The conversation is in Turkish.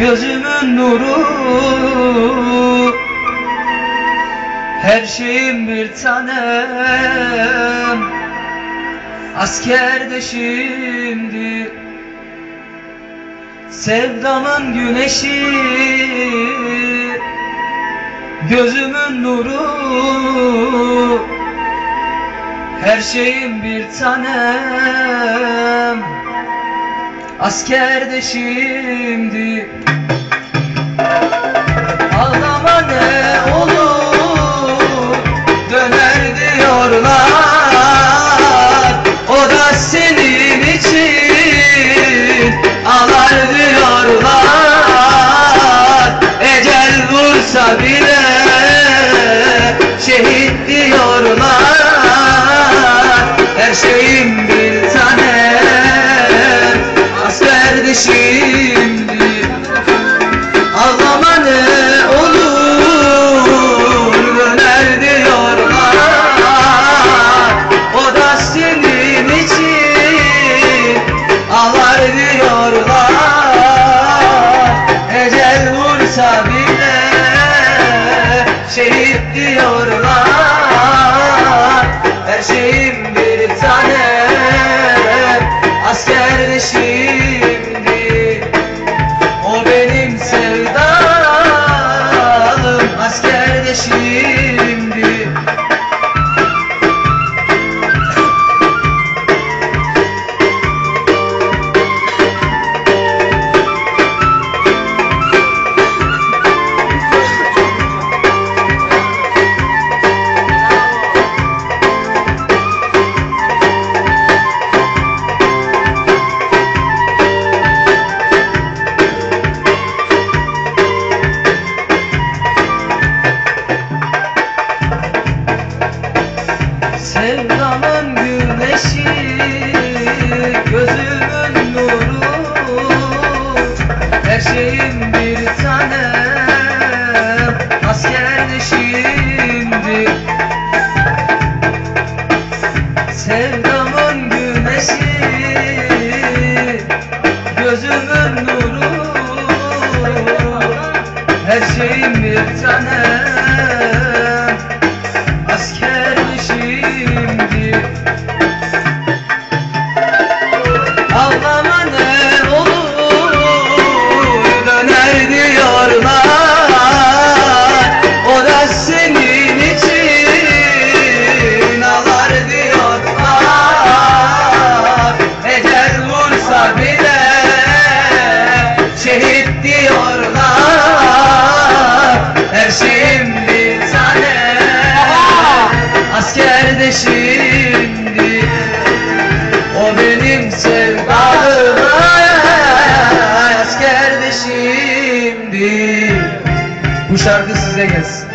Gözümün nuru. Her şeyim bir tanem Asker şimdi. Sevdamın güneşi. Gözümün nuru. Her şeyim bir tanem. Asker şimdi Şehit diyorlar. Her şeyim bir tanem Askerdi şimdi Ağlama ne olur Döner diyorlar. O da senin için Ağlar diyorlar. Ecel vursa bile Şehit diyorlar Her Sevdamın güneşi Gözümün nuru. Her şeyim bir tanem şimdi Sevdamın güneşi Gözümün nuru. Her şeyim bir tanem Şehit diyorlar. Her şeyim bir tane. Asker de şimdi. O benim sevdalım. Asker de şimdi. Bu şarkı size gelsin